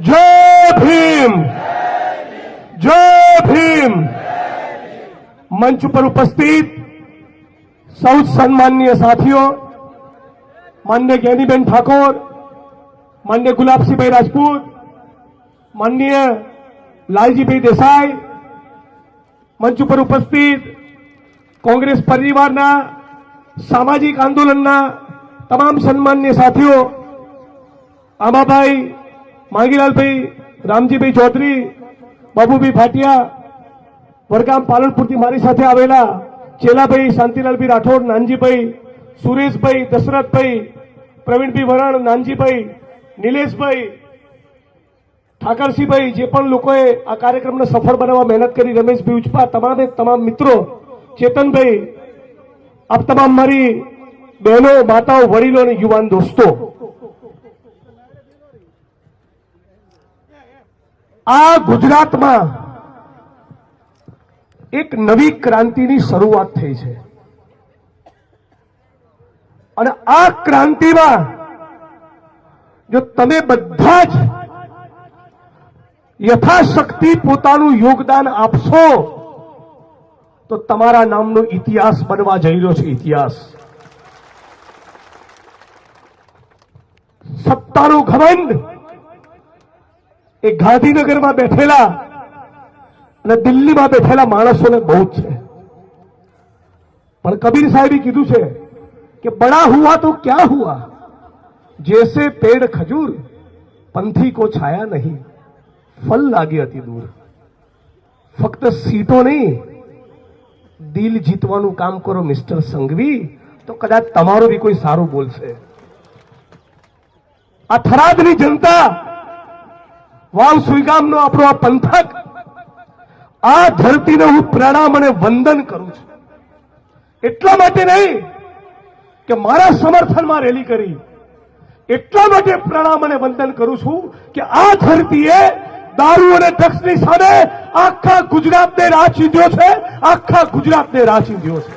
જય ભીમ. જય ભીમ. મંચ ઉપર ઉપસ્થિત સૌ સન્માનીય સાથીઓ, માન્ય જ્ઞાનીબેન ઠાકોર, માન્ય ગુલાબસિંહભાઈ રાજપૂત, માન્ય લાલજીભાઈ દેસાઈ, મંચ ઉપર ઉપસ્થિત કોંગ્રેસ પરિવારના સામાજિક આંદોલનના તમામ સન્માનીય સાથીઓ આમાભાઈ માંગીલાલભાઈ, રામજીભાઈ ચૌધરી, બાબુભાઈ ભાટિયા, વડગામ પાલનપુરથી મારી સાથે આવેલા ચેલાભાઈ, શાંતિલાલભાઈ રાઠોડ, નાનજીભાઈ, સુરેશભાઈ, દશરથભાઈ, પ્રવીણભાઈ વરણ નાનજીભાઈ, નિલેશભાઈ, ઠાકરસિંહભાઈ, જે પણ લોકોએ આ કાર્યક્રમને સફળ બનાવવા મહેનત કરી રમેશભાઈ ઉચપા તમામે તમામ મિત્રો, ચેતનભાઈ, આપ તમામ મારી બહેનો, માતાઓ, વડીલો અને યુવાન દોસ્તો આ ગુજરાતમાં એક નવી ક્રાંતિની શરૂઆત થઈ છે. અને આ ક્રાંતિમાં જો તમે બધા જ યથાશક્તિ પોતાનું યોગદાન આપશો, તો તમારા નામનો ઇતિહાસ બનવા જઈ રહ્યો છે, ઇતિહાસ. સત્તાનો ઘમંડ એ ગાંધીનગરમાં બેઠેલા અને દિલ્હીમાં બેઠેલા માણસોને બહુ જ છે. પણ કબીર સાહેબે કીધું છે કે બડા હુઆ તો ક્યાં હુઆ? જેસે પેડ ખજૂર, પંથી કો છાયા નહીં. ફલ લાગી હતી દૂર. ફક્ત સીટો નહીં, દિલ જીતવાનું કામ કરો મિસ્ટર સંઘવી, તો કદાચ તમારું બી કોઈ સારું બોલશે. આ થરાદની જનતા વાવ સુઈગામનો આપણો આ પંથક, આ ધરતીને હું પ્રણામ અને વંદન કરું છું. એટલા માટે નહીં કે મારા સમર્થનમાં રેલી કરી, એટલા માટે પ્રણામ અને વંદન કરું છું કે આ ધરતીએ દારૂ અને ડ્રગ્સની સામે આખા ગુજરાતને રાહ ચીંધ્યો છે, આખા ગુજરાતને રાહ ચીંધ્યો છે.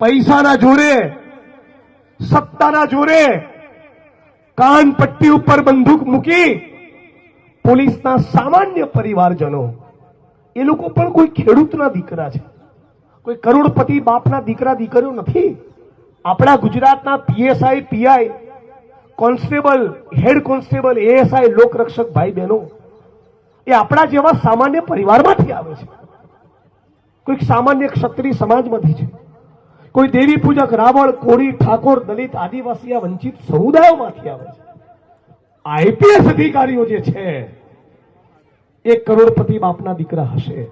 પૈસાના જોરે, સત્તાના જોરે કાન પટ્ટી ઉપર બંદૂક મૂકી પોલીસના સામાન્ય પરિવારજનો, એ લોકો પણ કોઈ ખેડૂતના દીકરા છે. કોઈ કરોડપતિ બાપના દીકરા, દીકરીઓ નથી. આપણા ગુજરાતના PSI, PI, constable, head constable, ASI, લોકરક્ષક ભાઈ બહેનો એ આપણા જેવા સામાન્ય પરિવારમાંથી આવે છે. કોઈક સામાન્ય ક્ષત્રિય સમાજમાંથી છે. કોઈ દેવી પૂજક રાવળ કોળી, ઠાકોર, દલિત, આદિવાસી વંચિત સમુદાયોમાંથી આવે છે. આઈપીએસ અધિકારીઓ જે છે એ કરોડપતિ બાપના દીકરા હશે.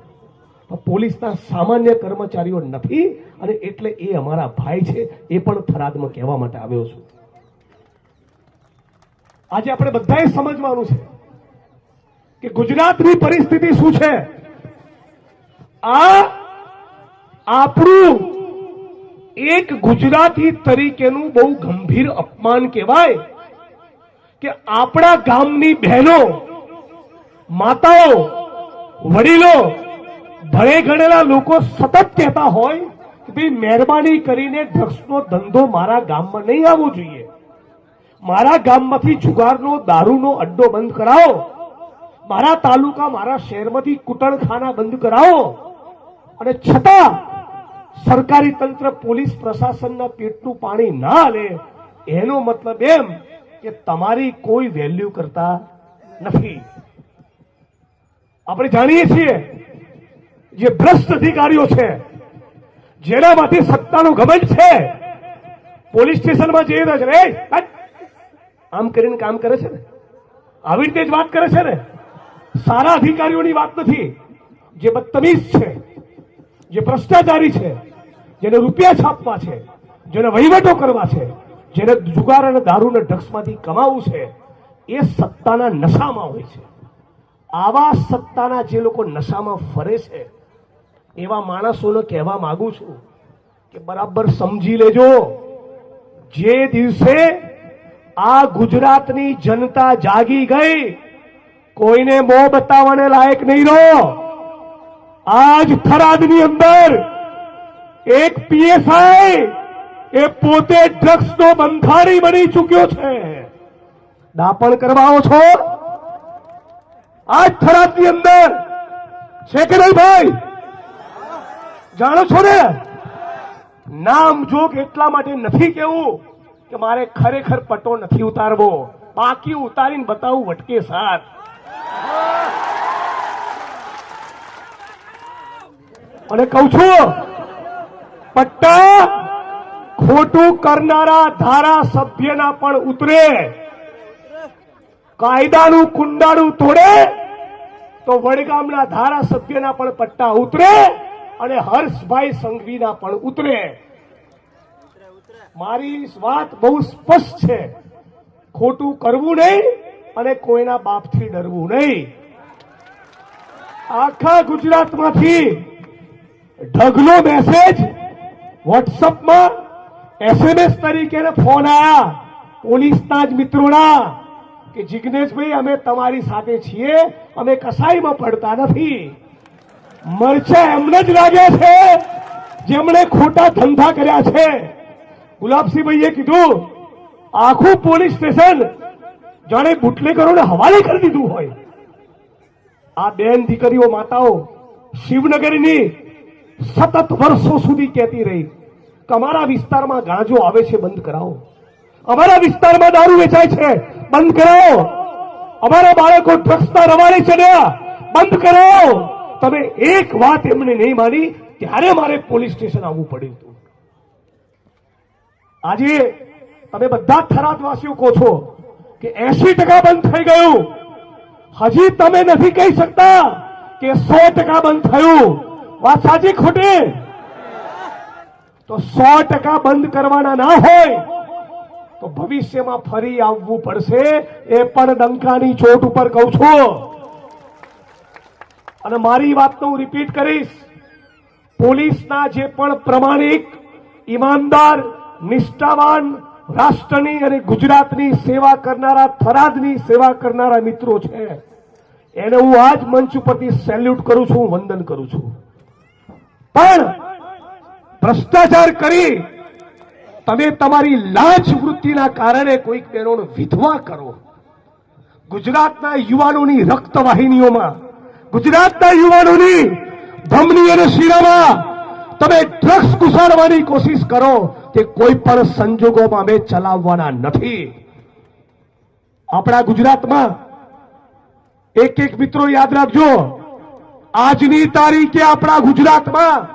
પોલીસના સામાન્ય કર્મચારીઓ નથી અને એટલે એ અમારા ભાઈ છે, એ પણ ફરાદમાં કહેવા માટે આવ્યો છું. આજે આપણે બધાએ સમજવાનું છે કે ગુજરાતની પરિસ્થિતિ શું છે? આ આપણું એક ગુજરાતી તરીકેનું બહુ ગંભીર અપમાન કહેવાય કે આપણા ગામની બહેનો, માતાઓ, વડીલો, ભણે ગણેલા લોકો સતત કહેતા હોય કે ભાઈ મહેરબાની કરીને ડ્રગ્સનો ધંધો મારા ગામમાં નહીં આવવો જોઈએ. મારા ગામમાંથી જુગારનો, દારૂનો અડ્ડો બંધ કરાવો. મારા તાલુકા, મારા શહેરમાંથી કુટણખાના બંધ કરાવો. અને છતાં સરકારી તંત્ર પોલીસ પ્રશાસનના પેટનું પાણી ના લે એનો મતલબ એમ કે તમારી કોઈ વેલ્યુ કરતા નથી. આપણે જાણીએ છીએ જે ભ્રષ્ટ અધિકારીઓ છે જેનામાંથી સત્તાનું ગમન છે. પોલીસ સ્ટેશનમાં જઈને જ છે. ને, "એય, હટ!" આમ કરીને કામ કરે છે ને? આવી રીતે જ વાત કરે છે ને? સારા અધિકારીઓની વાત નથી જે બદતમીઝ છે. જે ભ્રષ્ટાચારી છે, જેને રૂપિયા છાપવા છે, જેને વહીવટો કરવા છે, જેને જુગાર અને દારૂ અને ડ્રગ્સમાંથી કમાવું છે, એ સત્તાના નશામાં હોય છે. આવા સત્તાના જે લોકો નશામાં ફરે છે, એવા માણસોને કહેવા માંગુ છું કે બરાબર સમજી લેજો, જે દિવસે આ ગુજરાતની જનતા જાગી ગઈ, કોઈને મોં બતાવવાને લાયક નહીં રહો. આજ થરાદની અંદર એક પીએસઆઈ એ પોતે ડ્રગ્સનો બંધારી બની ચૂક્યો છે. દાપણ કરવાઓ છો? આજ થરાદની અંદર છે કે નહીં ભાઈ? જાણો છો ને? નામ જોગ એટલા માટે નથી કેવું કે મારે ખરેખર પટ્ટો નથી ઉતારવો. બાકી ઉતારીને બતાવું વટકે સાથ અને કહું છું, પટ્ટા ખોટું કરનારા ધારાસભ્યના પણ ઉતરે. કાયદાનું કુંડાળું તોડે તો વડગામના ધારાસભ્યના પણ પટ્ટા ઉતરે અને હર્ષભાઈ સંઘવીના પણ ઉતરે. મારી વાત બહુ સ્પષ્ટ છે. ખોટું કરવું નહીં અને કોઈના બાપથી ડરવું નહીં. આખા ગુજરાતમાંથી ઢગલો મેસેજ વોટ્સઅપમાં એસએમએસ તરીકે ફોન આયા. પોલીસના જ મિત્રોના કે જિગ્નેશભાઈ, અમે તમારી સાથે છીએ, અમે કસાઈમાં પડતા નથી. મરચા એમને જ લાગ્યા છે, જેમણે ખોટા ધંધા કર્યા છે. ગુલાબસિંહભાઈએ કીધું, આખું પોલીસ સ્ટેશન જાણે બુટલેકરોને હવાલે કરી દીધું હોય. આ બેન દીકરીઓ માતાઓ, શિવનગરની સતત વર્ષો સુધી કહેતી રહી કે અમારા વિસ્તારમાં ગાંજો આવે છે, બંધ કરાવો. અમારા વિસ્તારમાં દારૂ વેચાય છે, બંધ કરાવો. અમારા બાળકો ડ્રગ્સના રવાડે ચડ્યા, બંધ કરાવો. તમે એક વાત એમને નહીં માની, ત્યારે મારે પોલીસ સ્ટેશન આવવું પડ્યું હતું. આજે તમે બધા થરાદવાસીઓ કહો છો કે એસી ટકા બંધ થઈ ગયું. હજી તમે નથી કહી શકતા કે સો ટકા બંધ થયું. વાત સાચી ખોટી. તો સો ટકા બંધ કરવાના ના હોય, તો ભવિષ્યમાં ફરી આવવું પડશે. એ પણ ડંકાની ચોટ ઉપર કહું છું. અને મારી વાતનો હું રિપીટ કરીશ. પોલીસના જે પણ પ્રમાણિક, ઈમાનદાર, નિષ્ઠાવાન રાષ્ટ્રની અને ગુજરાતની સેવા કરનારા, થરાદની સેવા કરનારા મિત્રો છે. એને હું આજ મંચ ઉપરથી સેલ્યુટ કરું છું, વંદન કરું છું. પણ ભ્રષ્ટાચાર કરી તમે તમારી લાંચ વૃત્તિના કારણે કોઈક બહેનોને વિધવા કરો. ગુજરાતના યુવાનોની રક્તવાહિનીઓમાં, ગુજરાતના યુવાનોની ધમની અને શિરામાં તમે ડ્રગ્સ ઘુસાડવાની કોશિશ કરો તે કોઈ પણ સંજોગોમાં અમે ચલાવવાના નથી. આપણા ગુજરાતમાં એક એક મિત્રો યાદ રાખજો. આજની તારીખે આપણા ગુજરાતમાં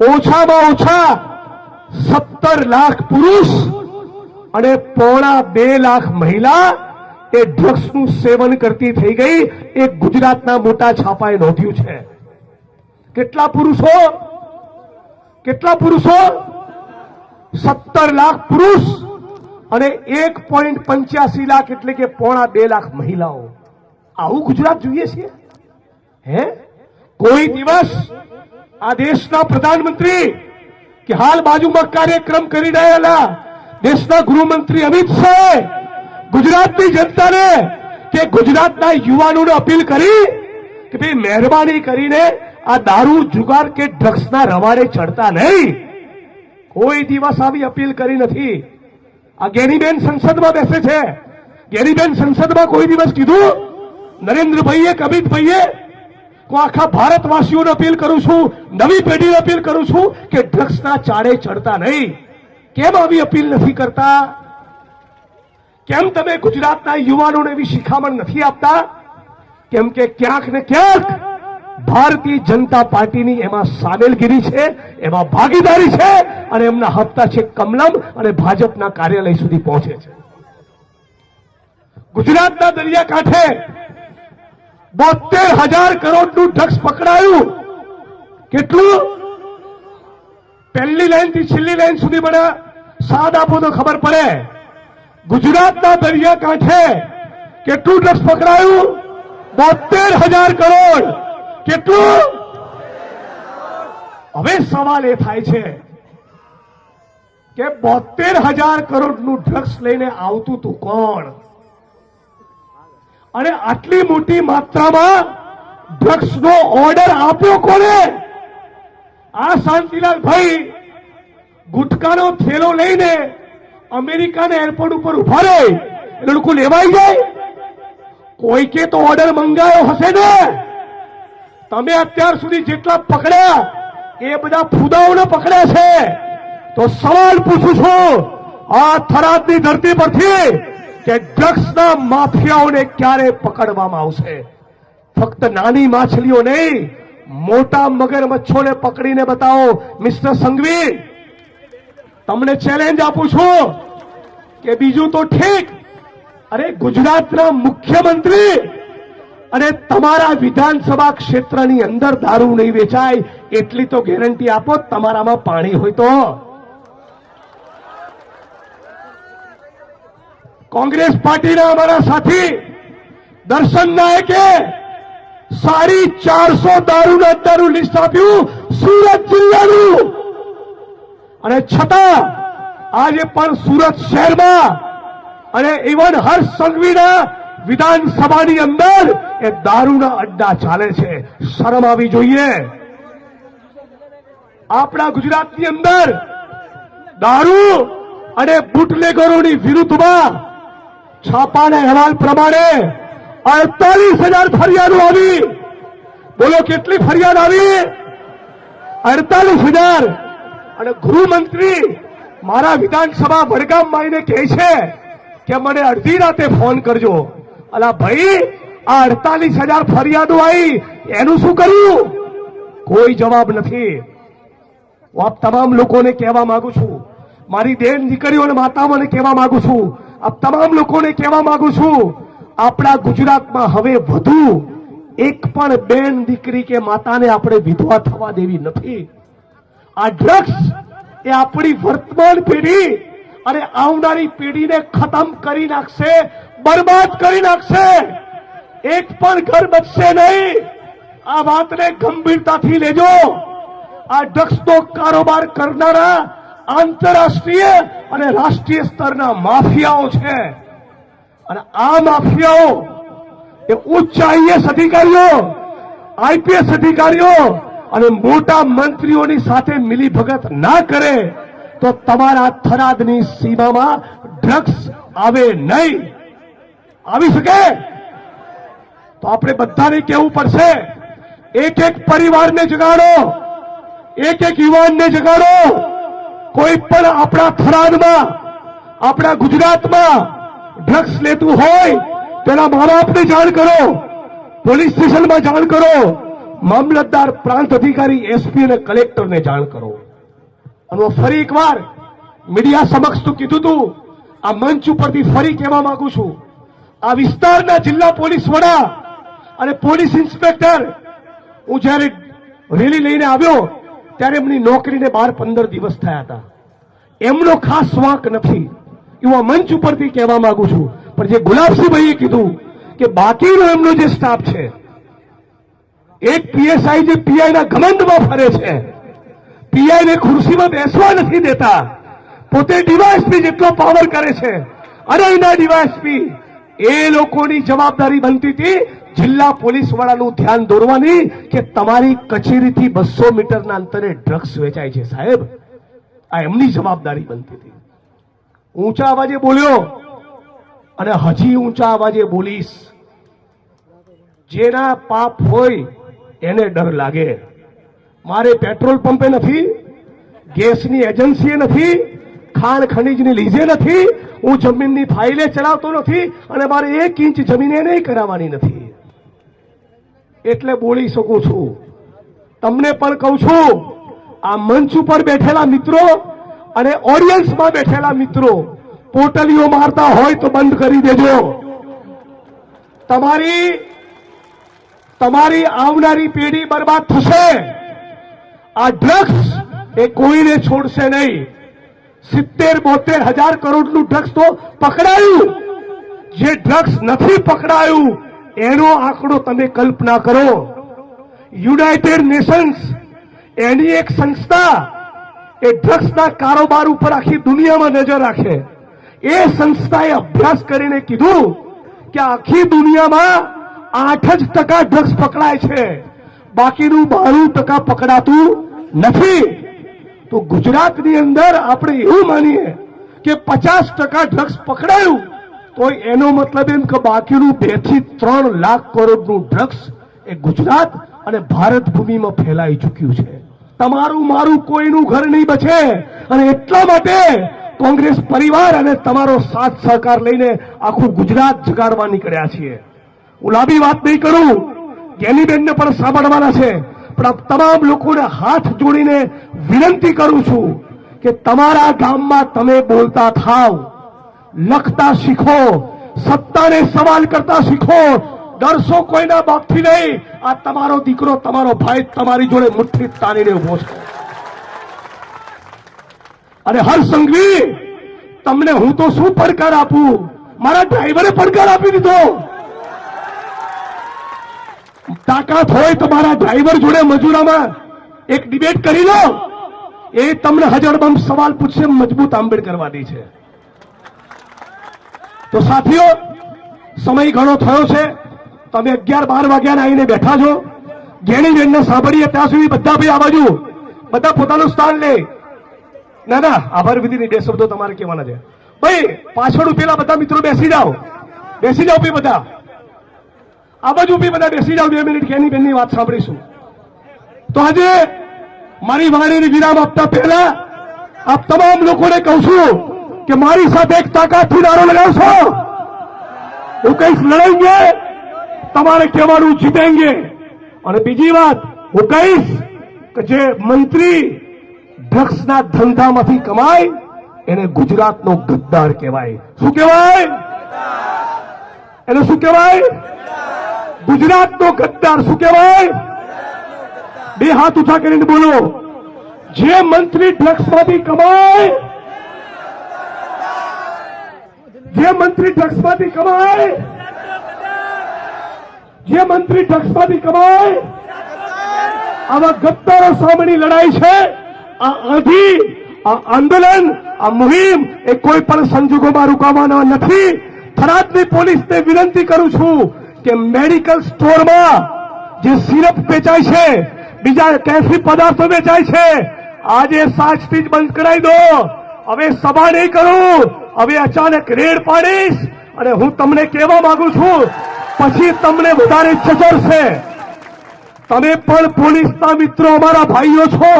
ઓછામાં ઓછા સત્તર લાખ પુરુષ અને પોણા બે લાખ મહિલા એ ડ્રગ્સનું સેવન કરતી થઈ ગઈ. એ ગુજરાતના મોટા છાપાએ નોંધ્યું છે. કેટલા પુરુષો? કેટલા પુરુષો? સત્તર લાખ પુરુષ અને એક પોઈન્ટ પંચ્યાસી લાખ એટલે કે પોણા બે લાખ મહિલાઓ. આવું ગુજરાત જોઈએ છીએ હે? કોઈ દિવસ આ દેશના પ્રધાનમંત્રી કે હાલ બાજુમાં કાર્યક્રમ કરી રહેલા દેશના ગૃહમંત્રી અમિત શાહે ગુજરાતની જનતાને કે ગુજરાતના યુવાનોને અપીલ કરી કે ભાઈ મહેરબાની કરીને આ દારૂ, જુગાર કે ડ્રગ્સના રવાડે ચડતા નહીં. કોઈ દિવસ આવી અપીલ કરી નથી. આ ગેરીબેન સંસદમાં બેસે છે. ગેરીબેન સંસદમાં કોઈ દિવસ કીધું, નરેન્દ્રભાઈએ કે અમિતભાઈએ હું આખા ભારતવાસીઓને અપીલ કરું છું, નવી પેઢીને અપીલ કરું છું કે ડ્રગ્સના ચાળે ચડતા નહીં. કેમ આવી અપીલ નથી કરતા? કેમ તમે ગુજરાતના યુવાનોને એવી શિખામણ નથી આપતા? કેમ કે ક્યાંક ને ક્યાંક ભારતીય જનતા પાર્ટીની એમાં સામેલગીરી છે, એમાં ભાગીદારી છે અને એમના હપ્તા છે કમલમ અને ભાજપના કાર્યાલય સુધી પહોંચે છે. ગુજરાતના દરિયાકાંઠે બોતેર હજાર કરોડનું ડ્રગ્સ પકડાયું. કેટલું? પહેલી લાઈનથી છેલ્લી લાઈન સુધી મને સાદ આપો તો ખબર પડે. ગુજરાતના દરિયાકાંઠે કેટલું ડ્રગ્સ પકડાયું? બોતેર હજાર કરોડ. કેટલું? હવે સવાલ એ થાય છે કે બોતેર હજાર કરોડનું ડ્રગ્સ લઈને આવતું તું કોણ? અને આટલી મોટી માત્રામાં ડ્રગ્સનો ઓર્ડર આપ્યો કોને? આ શાંતિલાલ ભાઈ ગુટકાનો થેલો લઈને અમેરિકાના એરપોર્ટ ઉપર ઊભા રહે એટલે લેવાઈ જાય? કોઈકે તો ઓર્ડર મંગાયો હશે ને? તમે અત્યાર સુધી જેટલા પકડ્યા, એ બધા ફુદાઓને પકડ્યા છે. તો સવાલ પૂછું છું, આ થરાદની ધરતી પરથી કે ડ્રગ્સના માફિયાઓને ક્યારે પકડવામાં આવશે? ફક્ત નાની માછલીઓ નહીં, મોટા મગરમચ્છોને પકડીને બતાવો. મિસ્ટર સંઘવી, તમને ચેલેન્જ આપું છું કે બીજું તો ઠીક. અરે ગુજરાતના મુખ્યમંત્રી અને તમારા વિધાનસભા ક્ષેત્રની અંદર દારૂ નહીં વેચાય, એટલી તો ગેરંટી આપો, તમારામાં પાણી હોય તો. કોંગ્રેસ પાર્ટીના અમારા સાથી, દર્શન નાયકે સાડી ચારસો દારૂના અડ્ડાનું લિસ્ટ આપ્યું સુરત જિલ્લાનું. અને છતાં, આજે પણ સુરત શહેરમાં અને ઇવન હર્ષ સંઘવીના વિધાનસભાની અંદર એ દારૂના અડ્ડા ચાલે છે. શરમ આવી જોઈએ. આપણા ગુજરાતની અંદર દારૂ અને બુટલેગરોની વિરુદ્ધમાં છાપાના અહેવાલ પ્રમાણે અડતાલીસ હજાર ફરિયાદો આવી. બોલો, કેટલી ફરિયાદ આવી? અડતાલીસ હજાર. અને ગૃહમંત્રી મારા વિધાનસભા વડગામ માઈને કહે છે કે મને અડધી રાતે ફોન કરજો. અલા ભાઈ, આ અડતાલીસ હજાર ફરિયાદો આવી, એનું શું કર્યું? કોઈ જવાબ નથી. હું આપ તમામ લોકોને કહેવા માંગુ છું. મારી બેન દીકરીઓ અને માતાઓને કહેવા માંગુ છું. આપ તમામ લોકોને કહેવા માંગુ છું, આપણા ગુજરાતમાં હવે વધુ એક પણ બેન દીકરી કે માતાને આપણે વિધવા થવા દેવી નથી. આ ડ્રગ્સ એ આપણી વર્તમાન પેઢી અને આવનારી પેઢીને ખતમ કરી નાખશે, બરબાદ કરી નાખશે. એક પણ ઘર બચશે નહીં. આ વાતને ગંભીરતાથી લેજો. આ ડ્રગ્સનો કારોબાર કરનારા આંતરરાષ્ટ્રીય અને રાષ્ટ્રીય સ્તરના માફિયાઓ છે. અને આ માફિયાઓ એ ઉચ્ચ આઈએસ અધિકારીઓ, આઈપીએસ અધિકારીઓ અને મોટા મંત્રીઓની સાથે મિલીભગત ના કરે તો તમારા થરાદની સીમામાં ડ્રગ્સ આવે નહીં. આવી શકે? તો આપણે બધાને કહેવું પડશે, એક એક પરિવારને જગાડો, એક એક યુવાનને જગાડો. કોઈ પણ આપણા થરાદમાં આપણા ગુજરાતમાં ડ્રગ્સ લેતું હોય, તેના મા બાપને જાણ કરો. પોલીસ સ્ટેશનમાં જાણ કરો. મામલતદાર પ્રાંત અધિકારી એસપી અને કલેક્ટરને જાણ કરો. અને ફરી એકવાર મીડિયા સમક્ષ તો કીધું તું, આ મંચ ઉપરથી ફરી કહેવા માંગુ છું. આ વિસ્તારના જિલ્લા પોલીસ વડા અને પોલીસ ઇન્સ્પેક્ટર, હું જ્યારે રેલી લઈને આવ્યો ત્યારે એમની નોકરીને બાર પંદર દિવસ થયા હતા. એમનો ખાસ વાંક નથી. એવું આ મંચ ઉપરથી કહેવા માંગુ છું. પણ જે ગુલાબસિંહભાઈએ કીધું કે બાકીનો એમનો જે સ્ટાફ છે, એક પીએસઆઈ જે પીઆઈના ઘમંડમાં ફરે છે, પીઆઈને ખુરશીમાં બેસવા નથી દેતા. પોતે ડીવાયસપી જેટલો પાવર કરે છે. અને એના ડીવાયસપી એ લોકોની જવાબદારી બનતી હતી જિલ્લા પોલીસ વડાનું ધ્યાન દોરવાની કે તમારી કચેરીથી બસો મીટરના અંતરે ડ્રગ્સ વેચાય છે સાહેબ. આ એમની જવાબદારી બનતી હતી. ઊંચા અવાજે બોલ્યો. અને હજી ઊંચા અવાજે બોલીશ. જેના પાપ હોય એને ડર લાગે. મારે પેટ્રોલ પંપે નથી, ગેસની એજન્સીએ નથી ખાણ ખનીજની લીઝે નથી. હું જમીનની ફાઇલે ચલાવતો નથી અને મારે એક ઇંચ જમીન નહીં કરાવવાની નથી. એટલે બોલી શકું છું. તમને પણ કહું છું, આ મંચ ઉપર બેઠેલા મિત્રો અને ઓડિયન્સમાં બેઠેલા મિત્રો, પોટલીઓ મારતા હોય તો બંધ કરી દેજો. તમારી તમારી આવનારી પેઢી બરબાદ થશે. આ ડ્રગ્સ એ કોઈને છોડશે નહીં. સિત્તેર બોતેર હજાર કરોડનું ડ્રગ્સ તો પકડાયું. જે ડ્રગ્સ નથી પકડાયું, એનો આંકડો તમે કલ્પના કરો. યુનાઇટેડ નેશન્સ એની એક સંસ્થા એ ડ્રગ્સના કારોબાર ઉપર આખી દુનિયામાં નજર રાખે. એ સંસ્થાએ અભ્યાસ કરીને કીધું કે આખી દુનિયામાં આઠ જ ટકા ડ્રગ્સ પકડાય છે. બાકીનું બારું ટકા પકડાતું નથી. તો ગુજરાતની અંદર આપણે એવું માનીએ કે પચાસ ટકા ડ્રગ્સ પકડાયું, તો એનો મતલબ એમ કે બાકીનું બેથી ત્રણ લાખ કરોડનું ડ્રગ્સ એ ગુજરાત અને ભારત ભૂમિમાં ફેલાઈ ચૂક્યું છે. તમારું મારું કોઈનું ઘર નહીં બચે અને એટલા માટે કોંગ્રેસ પરિવાર અને તમારો સાથ સહકાર લઈને આખું ગુજરાત જગાડવા નીકળ્યા છીએ. હું લાંબી વાત નહીં કરું જ્ઞાનીબેનને પણ સાંભળવાના છે. પણ તમામ લોકોને હાથ જોડીને વિનંતી કરું છું કે તમારા ગામમાં તમે બોલતા થાવ, લખતા શીખો, સત્તાને સવાલ કરતા શીખો, ડરશો કોઈના બાપથી નહીં. આ તમારો દીકરો, તમારો ભાઈ તમારી જોડે મુઠ્ઠી તારીને ઊભો છે. અને હર સંઘવી, તમને હું તો શું પડકાર આપું? મારા ડ્રાઈવરે પડકાર આપી દીધો. તાકાત હોય તો મારા ડ્રાઈવર જોડે મજૂરામાં. એક ડિબેટ કરી લો. એ તમને હજારબમ સવાલ પૂછશે, મજબૂત આંબેડકરવાદી છે. તો સાથીઓ, સમય ઘણો થયો છે. તમે અગિયાર બાર વાગ્યાના આવીને બેઠા છો. ઘેણી બેનને સાંભળીએ, ત્યાં સુધી બધા ભાઈ આ બાજુ, બધા પોતાનું સ્થાન લે. ના ના, આભાર વિધિની બે શબ્દો તમારે કહેવાના છે. ભાઈ, પાછળ પેલા બધા મિત્રો બેસી જાઓ. બેસી જાઓ ભાઈ બધા. આ બાજુ બી બધા બેસી જાવ બે મિનિટ કેની બેનની વાત સાંભળીશું. તો આજે મારી વાણીને વિરામ આપતા પહેલા આપ તમામ લોકોને કહું છું કે મારી સાથે એક તાકાતથી નારો લગાવશો. હું કહીશ લડાઈએ તમારે કહેવાનું જીતેંગે. અને બીજી વાત હું કહીશ કે જે મંત્રી ડ્રગ્સના ધંધામાંથી કમાય એને ગુજરાતનો ગદ્દાર કહેવાય. શું કહેવાય? એને શું કહેવાય? ગુજરાતનો ગદ્દાર શું કહેવાય? બે હાથ ઉઠા કરીને બોલો. જે મંત્રી ડ્રગ્સમાંથી કમાય, જે મંત્રી ડ્રગ્સમાંથી કમાય, જે મંત્રી ડ્રગ્સમાંથી કમાય, આવા ગદ્દારો સામેની લડાઈ છે. આ આંધી આ આંદોલન, આ મુહિમ એ કોઈ પણ સંજોગોમાં રોકાવાના નથી. થરાદની પોલીસને વિનંતી કરું છું કે મેડિકલ સ્ટોરમાં જે સિરપ વેચાય છે, બીજા કેફી પદાર્થો વેચાય છે, આજે સાચથી જ બંધ કરાવી દો. હવે સભા નહીં કરું. હવે અચાનક રેડ પાડીશ અને હું તમને કહેવા માંગુ છું, પછી તમને વધારે છે. તમે પણ પોલીસના મિત્રો અમારા ભાઈઓ છો,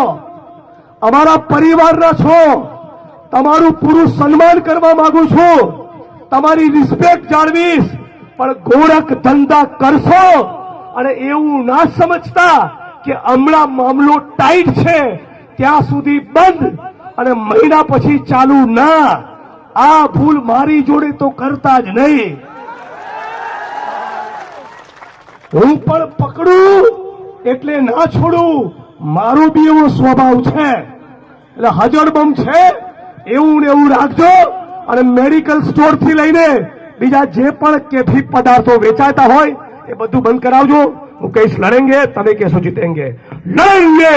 અમારા પરિવારના છો. તમારું પૂરું સન્માન કરવા માંગુ છું. તમારી રિસ્પેક્ટ જાળવીશ. પણ ગોરખ ધંધા કરશો? અને એવું ના સમજતા કે હમણાં મામલો ટાઈટ છે, ત્યાં સુધી બંધ અને મહિના પછી ચાલુ ના. આ ભૂલ મારી જોડે તો કરતા જ નહીં. હું પણ પકડું, એટલે ના છોડું. મારો બી એવો સ્વભાવ છે. એટલે હજરબમ છે, એવું ને એવું રાખજો અને મેડિકલ સ્ટોરથી લઈને બીજા જે પણ કેફી પદાર્થો વેચાતા હોય, એ બધું બંધ કરાવજો. હું કહીશ, લડેંગે, તમે કહેશો જીતેંગે. લડેંગે!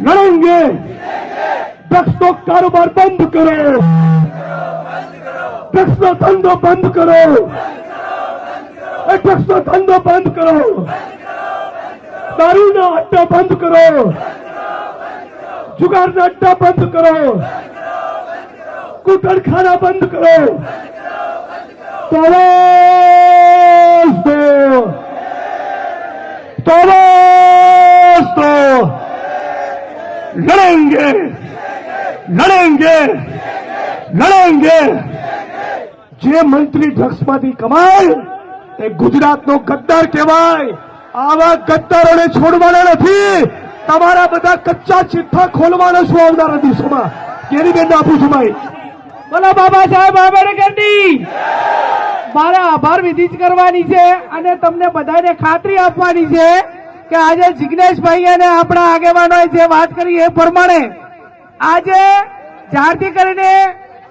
લડેંગે! ડ્રગ્સનો કારોબાર બંધ કરો! ડ્રગ્સનો ધંધો બંધ કરો! ડ્રગ્સનો ધંધો બંધ કરો! દારૂના અડ્ડા બંધ કરો! જુગારના અડ્ડા બંધ કરો! કુટણખાના બંધ કરો! તવાસ દો લડેંગે લડેંગે લડેંગે જે મંત્રી ડ્રગ્સમાંથી કમાય એ ગુજરાતનો ગદ્દાર કહેવાય. આવા ગદ્દારોને છોડવાના નથી. તમારા બધા કચ્ચા ચિઠ્ઠા ખોલવાના છું આવનારા દિવસોમાં. કેની બેન આપું છું, ભાઈ. બોલો બાબા સાહેબ, આંબેડકરની. મારે આભાર વિધિ જ કરવાની છે અને તમને બધાને ખાતરી આપવાની છે કે આજે જિગ્નેશભાઈ અને આપણા આગેવાનોએ જે વાત કરી એ પ્રમાણે આજે જ્યારથી કરીને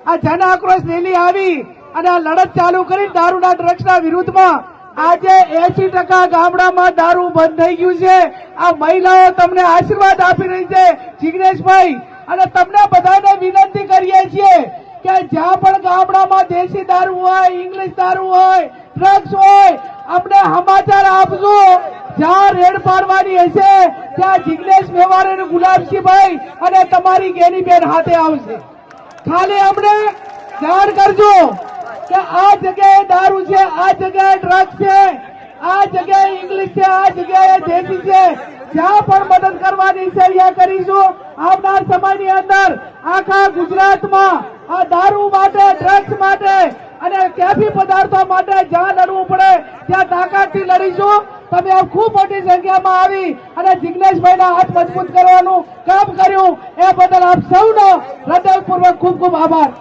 આ જન આક્રોશ રેલી આવી અને આ લડત ચાલુ કરી દારૂના ડ્રગ્સના વિરુદ્ધમાં આજે એસી ટકા ગામડામાં દારૂ બંધ થઈ ગયું છે. આ મહિલાઓ તમને આશીર્વાદ આપી રહી છે જિગ્નેશભાઈ. અને તમને બધાને વિનંતી કરીએ છીએ કે જ્યાં પણ ગામડામાં દેશી દારૂ હોય, ઇંગ્લિશ દારૂ હોય ડ્રગ્સ હોય આપણે સમાચાર આપજો. જ્યાં રેડ પાડવાની હશે, ત્યાં જિગ્નેશ મેવાડ અને ગુલાબસિંહભાઈ અને તમારી ગેનીબેન હાથે આવશે. ખાલી અમને જાણ કરજો કે આ જગ્યાએ દારૂ છે, આ જગ્યાએ ડ્રગ્સ છે, આ જગ્યાએ ઇંગ્લિશ છે, આ જગ્યાએ દેશી છે. જ્યાં પણ મદદ કરવાની છે અહીંયા કરીશું. આવનાર સમયની અંદર આખા ગુજરાતમાં આ દારૂ માટે ડ્રગ્સ માટે અને કેફી પદાર્થો માટે જ્યાં લડવું પડે, ત્યાં તાકાતથી લડીશું. તમે ખૂબ મોટી સંખ્યામાં આવી અને જિગ્નેશભાઈના હાથ મજબૂત કરવાનું કામ કર્યું. એ બદલ આપ સૌનો હૃદયપૂર્વક ખૂબ ખૂબ આભાર.